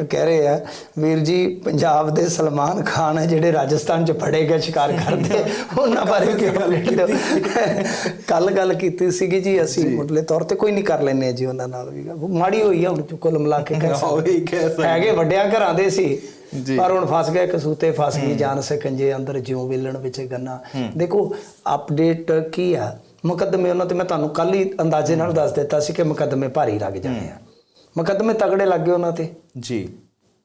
ਕਹਿ ਰਹੇ ਆ ਵੀਰ ਜੀ ਪੰਜਾਬ ਦੇ ਸਲਮਾਨ ਖਾਨ ਹੈ ਜਿਹੜੇ ਰਾਜਸਥਾਨ ਚ ਫੜੇ ਗਏ ਸ਼ਿਕਾਰ ਕਰਦੇ ਉਹਨਾਂ ਬਾਰੇ ਕੀ ਗੱਲ ਕੱਲ ਗੱਲ ਕੀਤੀ ਸੀਗੀ ਜੀ ਅਸੀਂ ਮੁੱਢਲੇ ਤੌਰ ਤੇ ਕੋਈ ਨਹੀਂ ਕਰ ਲੈਨੇ ਜੀ ਉਹਨਾਂ ਨਾਲ ਵੀ। ਗੱਲ। ਮਾੜੀ ਹੋਈ ਆ ਹੁਣ ਚ ਕੁੱਲ ਮਿਲਾ ਕੇ ਕਹਿ ਸਕਦੇ। ਹੈਗੇ ਵੱਡਿਆਂ ਘਰਾਂ ਦੇ ਸੀ। ਪਰ ਹੁਣ ਫਸ ਗਏ ਕਸੂਤੇ ਫਸ ਗਈ ਜਾਨ ਸਕੰਜੇ ਅੰਦਰ ਜਿਉਂ ਵੇਲਣ ਵਿੱਚ ਗੰਨਾ। ਦੇਖੋ ਅਪਡੇਟ ਕੀ ਆ? ਮੁਕੱਦਮੇ ਉਹਨਾਂ ਤੇ ਮੈਂ ਤੁਹਾਨੂੰ ਕੱਲ ਹੀ ਅੰਦਾਜ਼ੇ ਨਾਲ ਦੱਸ ਦਿੱਤਾ ਸੀ ਕਿ ਮੁਕੱਦਮੇ ਭਾਰੀ ਲੱਗ ਜਾਣੇ ਆ। ਮੁਕੱਦਮੇ ਤਗੜੇ ਲੱਗ ਗਏ ਉਹਨਾਂ ਤੇ। ਜੀ।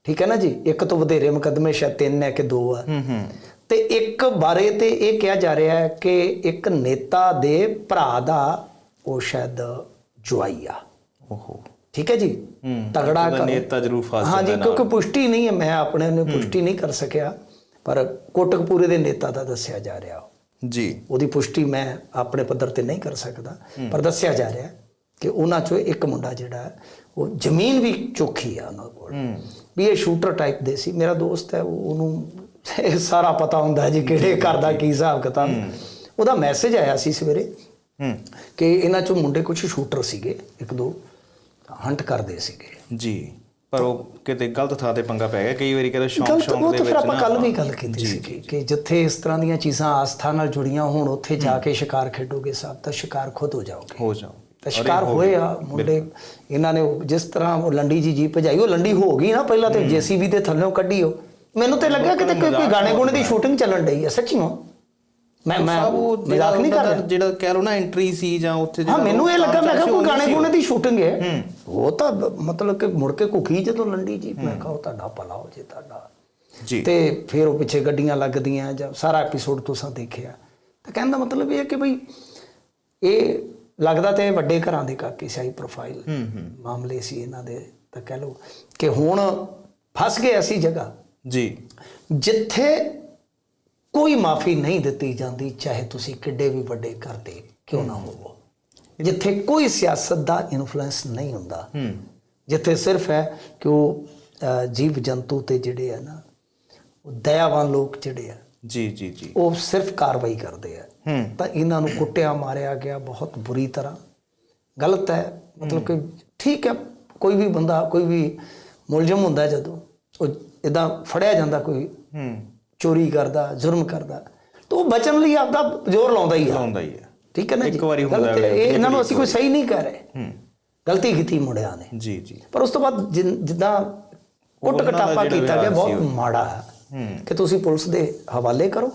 ਠੀਕ ਹੈ ਨਾ ਜੀ? ਇੱਕ ਤੋਂ ਵਧੇਰੇ ਮੁਕੱਦਮੇ ਸ਼ਾਇਦ ਤਿੰਨ ਹੈ ਕਿ ਦੋ ਆ। ਹੂੰ ਹੂੰ। ਤੇ ਇੱਕ ਬਾਰੇ ਤੇ ਇਹ ਕਿਹਾ ਜਾ ਰਿਹਾ ਹੈ ਕਿ ਇੱਕ ਨੇਤਾ ਦੇ ਭਰਾ ਦਾ ਉਹ ਸ਼ਾਇਦ ਜਵਾਈ ਆ ਓਹੋ। ਠੀਕ ਹੈ ਜੀ? ਤਗੜਾ ਕਰ- ਨੇਤਾ ਜ਼ਰੂਰ ਫਸ ਹਾਂ ਜੀ ਕਿਉਂਕਿ ਪੁਸ਼ਟੀ ਨਹੀਂ ਹੈ ਮੈਂ ਆਪਣੇ ਨੂੰ ਪੁਸ਼ਟੀ ਨਹੀਂ ਕਰ ਸਕਿਆ। ਪਰ ਕੋਟਕਪੂਰੇ ਦੇ ਨੇਤਾ ਦਾ ਦੱਸਿਆ ਜਾ ਰਿਹਾ। ਜੀ। ਉਹਦੀ ਪੁਸ਼ਟੀ ਮੈਂ ਆਪਣੇ ਪੱਧਰ ਤੇ ਨਹੀਂ ਕਰ ਸਕਦਾ। ਪਰ ਦੱਸਿਆ ਜਾ ਰਿਹਾ ਕਿ ਉਹਨਾਂ ਚੋਂ ਇੱਕ ਮੁੰਡਾ ਜਿਹੜਾ ਉਹ ਜ਼ਮੀਨ ਵੀ ਚੋਖੀ ਆ ਉਹਨਾਂ ਕੋਲ। ਵੀ ਇਹ ਸ਼ੂਟਰ ਟਾਈਪ ਦੇ ਸੀ। ਮੇਰਾ ਦੋਸਤ ਹੈ ਉਹ- ਉਹਨੂੰ ਸਾਰਾ ਪਤਾ ਹੁੰਦਾ ਹੈ ਜੀ ਕਿਹੜੇ ਘਰ ਦਾ ਕੀ ਹਿਸਾਬ ਕਿਤਾਬ। ਉਹਦਾ ਮੈਸੇਜ ਆਇਆ ਸੀ ਸਵੇਰੇ ਕਿ ਇਹਨਾਂ ਚੋਂ ਮੁੰਡੇ ਕੁਝ ਸ਼ੂਟਰ ਸੀਗੇ ਇੱਕ ਦੋ ਹੰਟ ਕਰਦੇ ਸੀਗੇ। ਜੀ। ਪਰ ਉਹ ਕਿਤੇ ਗਲਤ ਥਾਂ ਤੇ ਪੰਗਾ ਪੈ ਗਿਆ। ਕਈ ਵਾਰੀ ਕਹਿੰਦੇ ਸ਼ੌਂਕ ਸ਼ੌਂਕ ਉਹ ਦੇ ਤਾਂ ਫਿਰ ਵਿੱਚ ਆਪਾਂ ਕੱਲ ਵੀ ਗੱਲ ਕੀਤੀ ਸੀ ਕਿ ਜਿੱਥੇ ਇਸ ਤਰ੍ਹਾਂ ਦੀਆਂ ਚੀਜ਼ਾਂ ਆਸਥਾ ਨਾਲ ਜੁੜੀਆਂ ਹੋਣ ਉੱਥੇ ਜਾ ਕੇ ਸ਼ਿਕਾਰ ਖੇਡੋਗੇ ਸਭ ਤਾਂ ਸ਼ਿਕਾਰ ਖੁਦ ਹੋ ਜਾਓਗੇ। ਹੋ ਜਾਓ ਤਾਂ ਸ਼ਿਕਾਰ ਹੋਏ ਆ ਮੁੰਡੇ। ਇਹਨਾਂ ਨੇ ਜਿਸ ਤਰ੍ਹਾਂ ਉਹ ਲੰਡੀ ਜੀ ਜੀ ਭਜਾਈ ਉਹ ਲੰਡੀ ਹੋ ਗਈ ਨਾ ਪਹਿਲਾਂ ਤੇ ਜੀਸੀਬੀ ਦੇ ਥੱਲੇੋਂ ਕੱਢੀ ਉਹ। ਮੈਨੂੰ ਤੇ ਲੱਗਿਆ ਕਿਤੇ ਕੋਈ ਕੋਈ ਗਾਣੇ ਗੁਣੇ ਦੀ ਸ਼ੂਟਿੰਗ ਚੱਲਣ ਡਈ ਹੈ ਸੱਚੀਓ ਮੈਂ ਮੈਂ ਮਜ਼ਾਕ ਨਹੀਂ ਕਰ ਰਿਹਾ। ਜਿਹੜਾ ਕਹਿ ਲੋ ਨਾ ਐਂਟਰੀ ਸੀ ਜਾਂ ਉੱਥੇ ਹਾਂ ਮੈਨੂੰ ਇਹ ਲੱਗਾ ਮੈਂ ਕਿਹਾ ਕੋਈ ਗਾਣੇ ਗੁਣੇ ਦੀ ਸ਼ੂਟਿੰਗ ਹੈ। ਉਹ ਤਾਂ ਮਤਲਬ ਕਿ ਮੁੜ ਕੇ ਕੁਖੀ ਜਦੋਂ ਲੰਡੀ ਜੀ ਮੈਂ ਕਿਹਾ ਉਹ ਤੁਹਾਡਾ ਭਲਾ ਹੋ ਜੇ ਤੁਹਾਡਾ। ਜੀ। ਤੇ ਫਿਰ ਉਹ ਪਿੱਛੇ ਗੱਡੀਆਂ ਲੱਗਦੀਆਂ ਜਾਂ ਸਾਰਾ ਐਪੀਸੋਡ ਤੁਸੀਂ ਦੇਖਿਆ। ਤਾਂ ਕਹਿਣ ਦਾ ਮਤਲਬ ਇਹ ਹੈ ਕਿ ਭਈ ਇਹ ਲੱਗਦਾ ਤੇ ਵੱਡੇ ਘਰਾਂ ਦੇ ਕਾਕੀ ਸਾਈ ਪ੍ਰੋਫਾਈਲ ਹੂੰ ਹੂੰ। ਮਾਮਲੇ ਸੀ ਇਹਨਾਂ ਦੇ ਤਾਂ ਕਹਿ ਲਓ ਕਿ ਹੁਣ ਫਸ ਗਏ ਅਸੀਂ ਜਗ੍ਹਾ। ਜੀ। ਜਿੱਥੇ ਕੋਈ ਮਾਫੀ ਨਹੀਂ ਦਿੱਤੀ ਜਾਂਦੀ ਚਾਹੇ ਤੁਸੀਂ ਕਿੱਡੇ ਵੀ ਵੱਡੇ ਕਰਦੇ ਕਿਉਂ ਨਾ ਹੋਵੋ। ਜਿੱਥੇ ਕੋਈ ਸਿਆਸਤ ਦਾ ਇਨਫਲੂਐਂਸ ਨਹੀਂ ਹੁੰਦਾ। ਜਿੱਥੇ ਸਿਰਫ ਹੈ ਕਿ ਉਹ ਜੀਵ ਜੰਤੂ ਤੇ ਜਿਹੜੇ ਆ ਨਾ ਉਹ ਦਇਆਵਾਨ ਲੋਕ ਜਿਹੜੇ ਆ ਜੀ ਜੀ ਜੀ। ਉਹ ਸਿਰਫ ਕਾਰਵਾਈ ਕਰਦੇ ਆ। ਤਾਂ ਇਹਨਾਂ ਨੂੰ ਕੁੱਟਿਆ ਮਾਰਿਆ ਗਿਆ ਬਹੁਤ ਬੁਰੀ ਤਰ੍ਹਾਂ। ਗਲਤ ਹੈ। ਮਤਲਬ ਕਿ ਠੀਕ ਹੈ ਕੋਈ ਵੀ ਬੰਦਾ ਕੋਈ ਵੀ ਮੁਲਜ਼ਮ ਹੁੰਦਾ ਜਦੋਂ ਉਹ ਇਦਾਂ ਫੜਿਆ ਜਾਂਦਾ ਕੋਈ ਹੂੰ। ਚੋਰੀ ਕਰਦਾ ਜ਼ੁਲਮ ਕਰਦਾ ਤਾਂ ਉਹ ਬਚਣ ਲਈ ਆਪਦਾ ਜ਼ੋਰ ਲਾਉਂਦਾ ਹੀ ਆ। ਲਾਉਂਦਾ ਹੀ ਹੈ ਠੀਕ ਹੈ ਨਾ ਇੱਕ ਵਾਰੀ ਹੁੰਦਾ ਹੈ। ਹੈ, ਇਹ ਇਹਨਾਂ ਨੂੰ ਅਸੀਂ ਕੋਈ ਸਹੀ ਨਹੀਂ ਕਹਿ ਰਹੇ। ਹੂੰ। ਗਲਤੀ ਕੀਤੀ ਮੁੰਡਿਆਂ ਨੇ। ਜੀ ਜੀ। ਪਰ ਉਸ ਤੋਂ ਬਾਅਦ ਜਿੱਦਾਂ ਕੁੱਟ ਕਟਾਪਾ ਕੀਤਾ ਗਿਆ ਬਹੁਤ ਮਾੜਾ ਹੂੰ। ਕਿ ਤੁਸੀਂ ਪੁਲਿਸ ਦੇ ਹਵਾਲੇ ਕਰੋ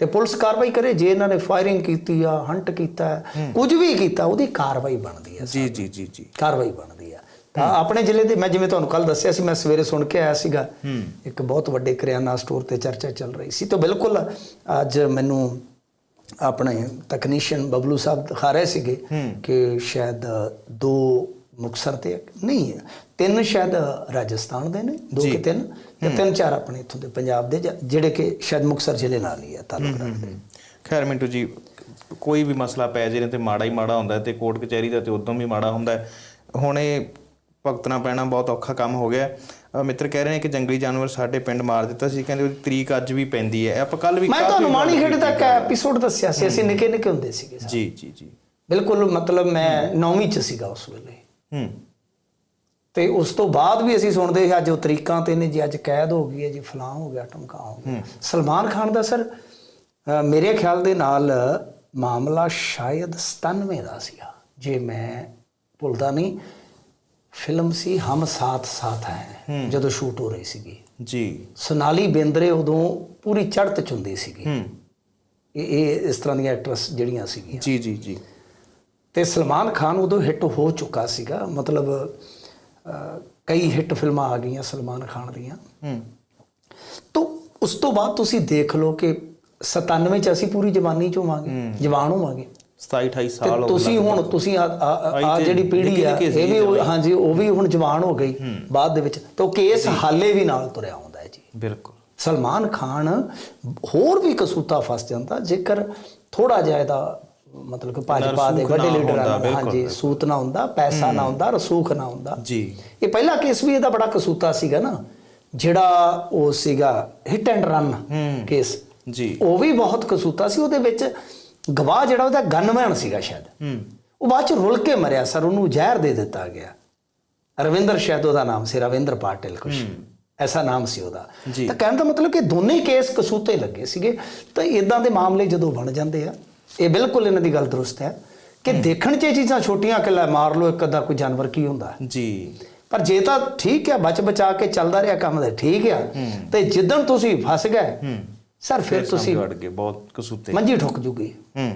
ਤੇ ਪੁਲਿਸ ਕਾਰਵਾਈ ਕਰੇ ਜੇ ਇਹਨਾਂ ਨੇ ਫਾਇਰਿੰਗ ਕੀਤੀ ਆ ਹੰਟ ਕੀਤਾ ਕੁਝ ਵੀ ਕੀਤਾ ਉਹਦੀ ਕਾਰਵਾਈ ਬਣਦੀ ਹੈ ਜੀ ਜੀ ਜੀ ਜੀ। ਕਾਰਵਾਈ ਬਣਦੀ ਆ ਤਾਂ ਆਪਣੇ ਜ਼ਿਲ੍ਹੇ ਦੇ ਮੈਂ ਜਿਵੇਂ ਤੁਹਾਨੂੰ ਕੱਲ ਦੱਸਿਆ ਸੀ ਮੈਂ ਸਵੇਰੇ ਸੁਣ ਕੇ ਆਇਆ ਸੀਗਾ। ਇੱਕ ਬਹੁਤ ਵੱਡੇ ਕਰਿਆਨਾ ਸਟੋਰ ਤੇ ਚਰਚਾ ਚੱਲ ਰਹੀ ਸੀ। ਤਾਂ ਬਿਲਕੁਲ ਅੱਜ ਮੈਨੂੰ ਆਪਣੇ ਤਕਨੀਸ਼ੀਅਨ ਬਬਲੂ ਸਾਹਿਬ ਦਿਖਾ ਰਹੇ ਸੀਗੇ ਕਿ ਸ਼ਾਇਦ ਦੋ ਮੁਕਸਰ ਤੇ ਨਹੀਂ ਤਿੰਨ ਸ਼ਾਇਦ ਰਾਜਸਥਾਨ ਦੇ ਨੇ ਦੋ ਕਿ ਤਿੰਨ ਤੇ ਤਿੰਨ ਚਾਰ ਆਪਣੇ ਇੱਥੋਂ ਦੇ ਪੰਜਾਬ ਦੇ ਜਿਹੜੇ ਕਿ ਸ਼ਾਇਦ ਮੁਕਸਰ ਜ਼ਿਲ੍ਹੇ ਨਾਲ ਹੀ ਆ ਤਾਲੁਕ ਰੱਖਦੇ। ਖੈਰ ਮਿੰਟੂ ਜੀ ਕੋਈ ਵੀ ਮਸਲਾ ਪੈ ਜੇ ਤੇ ਮਾੜਾ ਹੀ ਮਾੜਾ ਹੁੰਦਾ ਤੇ ਕੋਰਟ ਕਚਹਿਰੀ ਦਾ ਤੇ ਉਦੋਂ ਵੀ ਮਾੜਾ ਹੁੰਦਾ ਹੁਣ ਇਹ ਭੁਗਤਣਾ ਪੈਣਾ ਬਹੁਤ ਔਖਾ ਕੰਮ ਹੋ ਗਿਆ ਮਿੱਤਰ ਕਹਿ ਰਹੇ ਨੇ ਕਿ ਜੰਗਲੀ ਜਾਨਵਰ ਸਾਡੇ ਪਿੰਡ ਮਾਰ ਦਿੱਤਾ ਸੀ ਕਹਿੰਦੇ ਉਹਦੀ ਤਰੀਕ ਅੱਜ ਵੀ ਪੈਂਦੀ ਹੈ। ਆਪਾਂ ਕੱਲ ਵੀ ਮੈਂ ਤੁਹਾਨੂੰ ਮਾਣੀ ਖੇਡ ਦਾ। ਐਪੀਸੋਡ ਦੱਸਿਆ ਸੀ ਅਸੀਂ ਨਿੱਕੇ ਨਿੱਕੇ ਹੁੰਦੇ ਸੀਗੇ ਜੀ ਜੀ ਜੀ। ਬਿਲਕੁਲ ਮਤਲਬ ਮੈਂ ਨੌਵੀਂ ਚ ਸੀਗਾ ਉਸ ਵੇਲੇ। ਹੂੰ। ਤੇ ਉਸ ਤੋਂ ਬਾਅਦ ਵੀ ਅਸੀਂ ਸੁਣਦੇ ਸੀ ਅੱਜ ਉਹ ਤਰੀਕਾਂ ਤੇ ਨੇ ਜੀ ਅੱਜ ਕੈਦ ਹੋ ਗਈ ਹੈ ਜੀ ਫਲਾਂ ਹੋ ਗਿਆ ਟਮਕਾ ਹੋ ਗਿਆ। ਸਲਮਾਨ ਖਾਨ ਦਾ ਸਰ ਮੇਰੇ ਖਿਆਲ ਦੇ ਨਾਲ ਮਾਮਲਾ ਸ਼ਾਇਦ 97 ਦਾ ਸੀਗਾ ਜੇ ਮੈਂ ਭੁੱਲਦਾ ਨਹੀਂ। ਫਿਲਮ ਸੀ ਹਮ ਸਾਥ ਸਾਥ ਹੈ ਜਦੋਂ ਸ਼ੂਟ ਹੋ ਰਹੀ ਸੀਗੀ। ਜੀ। ਸੋਨਾਲੀ ਬੇਂਦਰੇ ਉਦੋਂ ਪੂਰੀ ਚੜ੍ਹਤ ਚ ਹੁੰਦੀ ਸੀਗੀ। ਇਹ ਇਸ ਤਰ੍ਹਾਂ ਦੀਆਂ ਐਕਟਰਸ ਜਿਹੜੀਆਂ ਸੀਗੀਆਂ। ਜੀ ਜੀ ਜੀ। ਤੇ ਸਲਮਾਨ ਖਾਨ ਉਦੋਂ ਹਿੱਟ ਹੋ ਚੁੱਕਾ ਸੀਗਾ ਮਤਲਬ ਕਈ ਹਿੱਟ ਫਿਲਮਾਂ ਆ ਗਈਆਂ ਸਲਮਾਨ ਖਾਨ ਦੀਆਂ। ਹੂੰ। ਤੋਂ ਉਸ ਤੋਂ ਬਾਅਦ ਤੁਸੀਂ ਦੇਖ ਲਓ ਕਿ 97 ਚ ਅਸੀਂ ਪੂਰੀ ਜਵਾਨੀ ਚ ਹੋਵਾਂਗੇ ਜਵਾਨ ਹੋਵਾਂਗੇ। 27 28 ਤੇ ਸਾਲ ਹੋ ਗਏ ਤੁਸੀਂ ਹੁਣ ਤੁਸੀਂ ਆ ਜਿਹੜੀ ਪੀੜ੍ਹੀ ਆ ਇਹ ਵੀ ਹਾਂਜੀ ਉਹ ਵੀ ਹੁਣ ਜਵਾਨ ਹੋ ਗਈ ਬਾਅਦ ਦੇ ਵਿੱਚ। ਤਾਂ ਕੇਸ ਹਾਲੇ ਵੀ ਨਾਲ ਤੁਰਿਆ ਹੁੰਦਾ ਹੈ ਜੀ। ਬਿਲਕੁਲ। ਸਲਮਾਨ ਖਾਨ ਹੋਰ ਵੀ ਕਸੂਤਾ ਫਸ ਜਾਂਦਾ ਜੇਕਰ ਥੋੜਾ ਜਿਹਾ ਇਹਦਾ ਮਤਲਬ ਕਿ ਭਾਜਪਾ ਦੇ ਵੱਡੇ ਲੀਡਰਾਂ ਨਾਲ ਹਾਂਜੀ ਸੂਤ ਨਾ ਹੁੰਦਾ ਪੈਸਾ ਨਾ ਹੁੰਦਾ ਰਸੂਖ ਨਾ ਹੁੰਦਾ। ਜੀ। ਇਹ ਪਹਿਲਾ ਕੇਸ ਵੀ ਇਹਦਾ ਬੜਾ ਕਸੂਤਾ ਸੀਗਾ ਨਾ ਜਿਹੜਾ ਉਹ ਸੀਗਾ ਹਿੱਟ ਐਂਡ ਰਨ ਕੇਸ। ਜੀ। ਉਹ ਵੀ ਬਹੁਤ ਕਸੂਤਾ ਸੀ ਉਹਦੇ ਵਿੱਚ ਗਵਾਹ ਜਿਹੜਾ ਉਹਦਾ ਗਨਮੈਨ ਸੀਗਾ ਸ਼ਾਇਦ। ਉਹ ਬਾਅਦ ਚ ਰੁਲ ਕੇ ਮਰਿਆ ਸਰ ਉਹਨੂੰ ਜ਼ਹਿਰ ਦੇ ਦਿੱਤਾ ਗਿਆ। ਰਵਿੰਦਰ ਸ਼ਾਇਦ ਉਹਦਾ ਨਾਮ ਸੀ ਰਵਿੰਦਰ ਪਾਟਿਲ ਕੁਛ। ਐਸਾ ਨਾਮ ਸੀ ਉਹਦਾ। ਤਾਂ ਕਹਿਣ ਦਾ ਮਤਲਬ ਕਿ ਦੋਨੇ ਕੇਸ ਕਸੂਤੇ ਲੱਗੇ ਸੀਗੇ। ਤਾਂ ਇਦਾਂ ਦੇ ਮਾਮਲੇ ਜਦੋਂ ਬਣ ਜਾਂਦੇ ਆ ਇਹ ਬਿਲਕੁਲ ਇਹਨਾਂ ਦੀ ਗੱਲ ਦਰੁਸਤ ਹੈ ਕਿ ਦੇਖਣ 'ਚ ਇਹ ਚੀਜ਼ਾਂ ਛੋਟੀਆਂ ਕਿ ਲੈ ਮਾਰ ਲਓ ਇੱਕ ਅੱਧਾ ਕੋਈ ਜਾਨਵਰ ਕੀ ਹੁੰਦਾ? ਜੀ। ਪਰ ਜੇ ਤਾਂ ਠੀਕ ਹੈ ਬਚ ਬਚਾ ਕੇ ਚੱਲਦਾ ਰਿਹਾ ਕੰਮ ਤਾਂ ਠੀਕ ਆ। ਤੇ ਜਿੱਦਣ ਤੁਸੀਂ ਫਸ ਗਏ ਸਰ ਫਿਰ ਤੁਸੀਂ ਵੜ ਗਏ ਬਹੁਤ ਕਸੂਤੇ। ਮੰਜੀ ਠੁੱਕ ਜੂਗੀ। ਹੂੰ।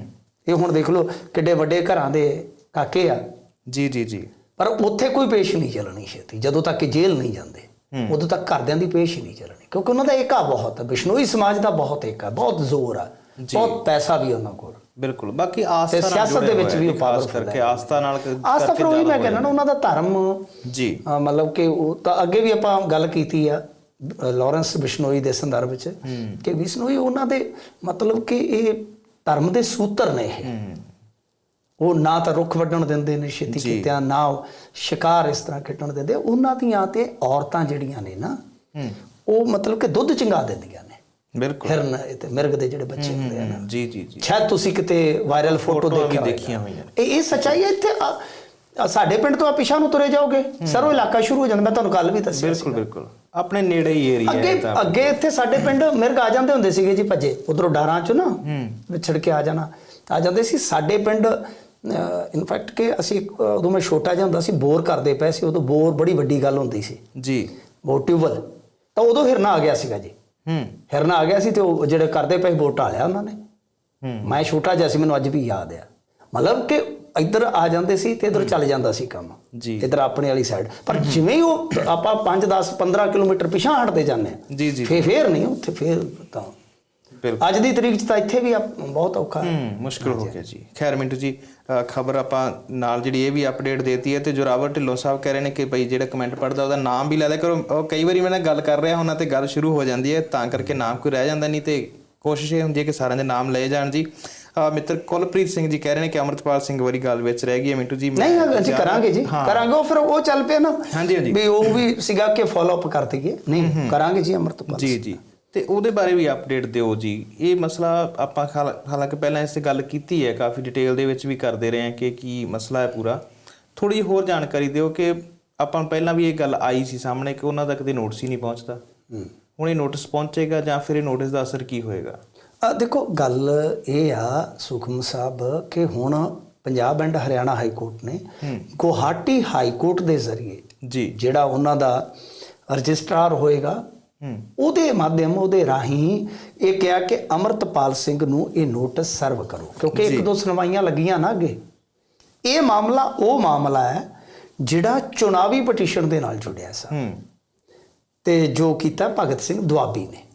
ਇਹ ਹੁਣ ਦੇਖ ਲਓ ਕਿੱਡੇ ਵੱਡੇ ਘਰਾਂ ਦੇ ਕਾਕੇ ਆ। ਜੀ ਜੀ ਜੀ। ਪਰ ਉੱਥੇ ਕੋਈ ਪੇਸ਼ ਨਹੀਂ ਚੱਲਣੀ ਛੇਤੀ। ਜਦੋਂ ਤੱਕ ਕਿ ਜੇਲ੍ਹ ਨਹੀਂ ਜਾਂਦੇ ਉਦੋਂ ਤੱਕ ਘਰਦਿਆਂ ਦੀ ਪੇਸ਼ ਹੀ ਨਹੀਂ ਚੱਲਣੀ। ਕਿਉਂਕਿ ਉਹਨਾਂ ਦਾ ਏਕਾ ਬਹੁਤ ਹੈ ਬਿਸ਼ਨੋਈ ਸਮਾਜ ਦਾ ਬਹੁਤ ਏਕਾ ਬਹੁਤ ਜ਼ੋਰ ਆ। ਬਹੁਤ ਪੈਸਾ ਵੀ ਉਹਨਾਂ ਕੋਲ। ਬਿਲਕੁਲ ਬਾਕੀ ਆਸਥਾ ਨਾਲ ਸਿਆਸਤ ਦੇ ਵਿੱਚ ਵੀ ਉਹ ਕਰਕੇ। ਆਸਥਾ ਨਾਲ ਕ- ਆਸ ਤਾਂ ਕਰਕੇ ਫਿਰ ਉਹੀ ਮੈਂ ਕਹਿੰਦਾ ਨਾ ਉਹਨਾਂ ਦਾ ਧਰਮ ਜੀ। ਮਤਲਬ ਕਿ ਉਹ ਤਾਂ ਅੱਗੇ ਵੀ ਆਪਾਂ ਗੱਲ ਕੀਤੀ ਆ ਲਾਰੈਂਸ ਬਿਸ਼ਨੋਈ ਦੇ ਸੰਦਰਭ ਵਿੱਚ ਕਿ ਬਿਸ਼ਨੋਈ ਉਹਨਾਂ ਦੇ ਮਤਲਬ ਕਿ ਇਹ ਧਰਮ ਦੇ ਸੂਤਰ ਨੇ ਇਹ। ਉਹ ਨਾ ਤਾਂ ਰੁੱਖ ਵੱਢਣ ਦਿੰਦੇ ਨੇ ਛੇਤੀ। ਕਿਤਿਆਂ ਨਾ ਸ਼ਿਕਾਰ ਇਸ ਤਰ੍ਹਾਂ ਖੇਡਣ ਦਿੰਦੇ। ਉਹਨਾਂ ਦੀਆਂ ਤੇ ਔਰਤਾਂ ਜਿਹੜੀਆਂ ਨੇ ਨਾ ਉਹ ਮਤਲਬ ਕਿ ਦੁੱਧ ਚੰਗਾ ਦਿੰਦੀਆਂ ਬਿਲਕੁਲ। ਹਿਰਨ ਤੇ ਮਿਰਗ ਦੇ ਜਿਹੜੇ ਬੱਚੇ ਹੁੰਦੇ ਆ ਨਾ। ਜੀ ਜੀ ਜੀ। ਸ਼ਾਇਦ ਤੁਸੀਂ ਕਿਤੇ ਵਾਇਰਲ ਫੋਟੋ ਵੀ ਦੇਖਿਆ ਹੋਈਆਂ। ਇਹ ਇਹ ਸੱਚਾਈ ਹੈ ਇੱਥੇ? ਸਾਡੇ ਪਿੰਡ ਤੋਂ ਆ ਪਿਛਾ ਨੂੰ ਤੁਰੇ ਜਾਓਗੇ? ਸਰੋ ਇਲਾਕਾ ਸ਼ੁਰੂ ਹੋ ਜਾਂਦਾ। ਮੈਂ ਤੁਹਾਨੂੰ ਕੱਲ ਵੀ ਦੱਸਿਆ ਬਿਲਕੁਲ ਬਿਲਕੁਲ। ਆਪਣੇ ਨੇੜੇ ਹੀ ਏਰੀਆ ਹੈ ਅੱਗੇ ਅੱਗੇ ਇੱਥੇ ਸਾਡੇ ਪਿੰਡ ਮਿਰਗ ਆ ਜਾਂਦੇ ਹੁੰਦੇ ਸੀਗੇ ਜੀ ਭੱਜੇ। ਉਧਰੋਂ ਡਾਰਾਂ ਚ ਨਾ ਵਿਛੜ ਕੇ ਆ ਜਾਣਾ। ਆ ਜਾਂਦੇ ਸੀ। ਸਾਡੇ ਪਿੰਡ ਇਨਫੈਕਟ ਕਿ ਅਸੀਂ ਉਦੋਂ ਮੈਂ ਛੋਟਾ ਜਿਹਾ ਹੁੰਦਾ ਸੀ ਬੋਰ ਕਰਦੇ ਪਏ ਸੀ। ਉਦੋਂ ਬੋਰ ਬੜੀ ਵੱਡੀ ਗੱਲ ਹੁੰਦੀ ਸੀ। ਜੀ। ਬੋਰ ਟਿਊਬਲ ਤਾਂ ਉਦੋਂ ਹਿਰਨਾ ਆ ਗਿਆ ਸੀਗਾ ਜੀ। ਹੂੰ। ਹਿਰਨਾ ਆ ਗਿਆ ਸੀ ਤੇ ਉਹ ਜਿਹੜੇ ਕਰਦੇ ਪਏ ਬੋਰ ਢਾਲਿਆ ਉਹਨਾਂ ਨੇ। ਹੂੰ। ਮੈਂ ਛੋਟਾ ਜਿਹਾ ਸੀ ਮੈਨੂੰ ਅੱਜ ਵੀ ਯਾਦ ਆ। ਮਤਲਬ ਕਿ ਇੱਧਰ ਆ ਜਾਂਦੇ ਸੀ ਤੇ ਇੱਧਰ ਚੱਲ ਜਾਂਦਾ ਸੀ ਕੰਮ। ਜੀ। ਇੱਧਰ ਆਪਣੇ ਵਾਲੀ ਸਾਈਡ ਪਰ ਜਿਵੇਂ ਉਹ ਆਪਾਂ 5 10 15 ਕਿਲੋਮੀਟਰ ਪਿਛਾਂ ਹਟਦੇ ਜਾਂਦੇ ਆ ਜੀ ਜੀ। ਫੇਰ ਫੇਰ ਨਹੀਂ ਉੱਥੇ ਫੇਰ ਤਾਂ ਅੱਜ ਦੀ ਤਰੀਕ 'ਚ ਤਾਂ ਇੱਥੇ ਵੀ ਬਹੁਤ ਔਖਾ ਹੈ। ਹੂੰ ਮੁਸ਼ਕਲ ਹੋ ਗਿਆ ਜੀ। ਖੈਰ ਮਿੰਟੂ ਜੀ ਖਬਰ ਆਪਾਂ ਨਾਲ ਜਿਹੜੀ ਇਹ ਵੀ ਅਪਡੇਟ ਦੇਤੀ ਹੈ ਤੇ ਜੋਰਾਵਰ ਢਿੱਲੋਂ ਸਾਹਿਬ ਕਹਿ ਰਹੇ ਨੇ ਕਿ ਭਈ ਜਿਹੜਾ ਕਮੈਂਟ ਪੜਦਾ ਉਹਦਾ ਨਾਮ ਵੀ ਲੈ ਲਿਆ ਕਰੋ। ਉਹ ਕਈ ਵਾਰੀ ਮੈਂ ਨਾਲ ਗੱਲ ਕਰ ਰਿਹਾ ਹੁੰਦਾ ਤੇ ਗੱਲ ਸ਼ੁਰੂ ਹੋ ਜਾਂਦੀ ਹੈ ਤਾਂ ਕਰਕੇ ਨਾਮ ਕੋਈ ਰਹਿ ਜਾਂਦਾ ਨਹੀਂ ਤੇ ਕੋਸ਼ਿਸ਼ ਇਹ ਹੁੰਦੀ ਹੈ ਕਿ ਸਾਰਿਆਂ ਦੇ ਨਾਮ ਲਏ ਜਾਣ ਜੀ। ਮਿੱਤਰ ਕੁਲਪ੍ਰੀਤ ਸਿੰਘ ਜੀ ਕਹਿ ਰਹੇ ਨੇ ਕਿ ਅਮਰਤਪਾਲ ਸਿੰਘ ਵਾਰੀ ਗੱਲ ਵਿੱਚ ਰਹਿ ਗਈ ਹੈ ਮਿੰਟੂ ਜੀ ਨਹੀਂ ਅਸੀਂ ਕਰਾਂਗੇ ਜੀ। ਕਰਾਂਗੇ ਉਹ ਫਿਰ ਉਹ ਚੱਲ ਪਿਆ ਨਾ। ਹਾਂਜੀ, ਹਾਂਜੀ। ਵੀ ਉਹ ਵੀ ਸੀਗਾ ਕਿ ਫਾਲੋ ਅਪ ਕਰ ਦਈਏ। ਨਹੀਂ ਕਰਾਂਗੇ ਜੀ ਅਮਰਤਪਾਲ ਜੀ ਜੀ। ਤੇ ਉਹਦੇ ਬਾਰੇ ਵੀ ਅਪਡੇਟ ਦਿਓ ਜੀ। ਇਹ ਮਸਲਾ ਆਪਾਂ ਹਾਲ- ਹਾਲਾਂਕਿ ਪਹਿਲਾਂ ਇਸ ਤੇ ਗੱਲ ਕੀਤੀ ਹੈ ਕਾਫੀ ਡਿਟੇਲ ਦੇ ਵਿੱਚ ਵੀ ਕਰਦੇ ਰਹੇ ਹਾਂ ਕਿ ਕੀ ਮਸਲਾ ਹੈ ਪੂਰਾ। ਥੋੜੀ ਹੋਰ ਜਾਣਕਾਰੀ ਦਿਓ ਕਿ ਆਪਾਂ ਪਹਿਲਾਂ ਵੀ ਇਹ ਗੱਲ ਆਈ ਸੀ ਸਾਹਮਣੇ ਕਿ ਉਹਨਾਂ ਤੱਕ ਦੇ ਨੋਟਿਸ ਹੀ ਨਹੀਂ ਪਹੁੰਚਦਾ। ਹੁਣ ਇਹ ਨੋਟਿਸ ਪਹੁੰਚੇਗਾ ਜਾਂ ਫਿਰ ਇਹ ਨੋਟਿਸ ਦਾ ਅਸਰ ਕੀ ਹੋਏਗਾ? ਆ ਦੇਖੋ ਗੱਲ ਇਹ ਆ ਸੁਖਮ ਸਾਹਿਬ ਕਿ ਹੁਣ Punjab and Haryana high court ਨੇ ਗੁਹਾਟੀ ਹਾਈ ਕੋਰਟ ਦੇ ਜ਼ਰੀਏ ਜੀ। ਜਿਹੜਾ ਉਹਨਾਂ ਦਾ ਰਜਿਸਟਰਾਰ ਹੋਏਗਾ ਉਹਦੇ ਮਾਧਿਅਮ ਉਹਦੇ ਰਾਹੀਂ ਇਹ ਕਿਹਾ ਕਿ ਅਮਰਤਪਾਲ ਸਿੰਘ ਨੂੰ ਇਹ ਨੋਟਿਸ ਸਰਵ ਕਰੋ। ਕਿਉਂਕਿ ਇੱਕ ਦੋ ਸੁਣਵਾਈਆਂ ਲੱਗੀਆਂ ਨਾ ਅੱਗੇ। ਇਹ ਮਾਮਲਾ ਉਹ ਮਾਮਲਾ ਹੈ ਜਿਹੜਾ ਚੁਣਾਵੀ ਪਟੀਸ਼ਨ ਦੇ ਨਾਲ ਜੁੜਿਆ ਸੀ। ਤੇ ਜੋ ਕੀਤਾ ਭਗਤ ਸਿੰਘ ਦੁਆਬੀ ਨੇ।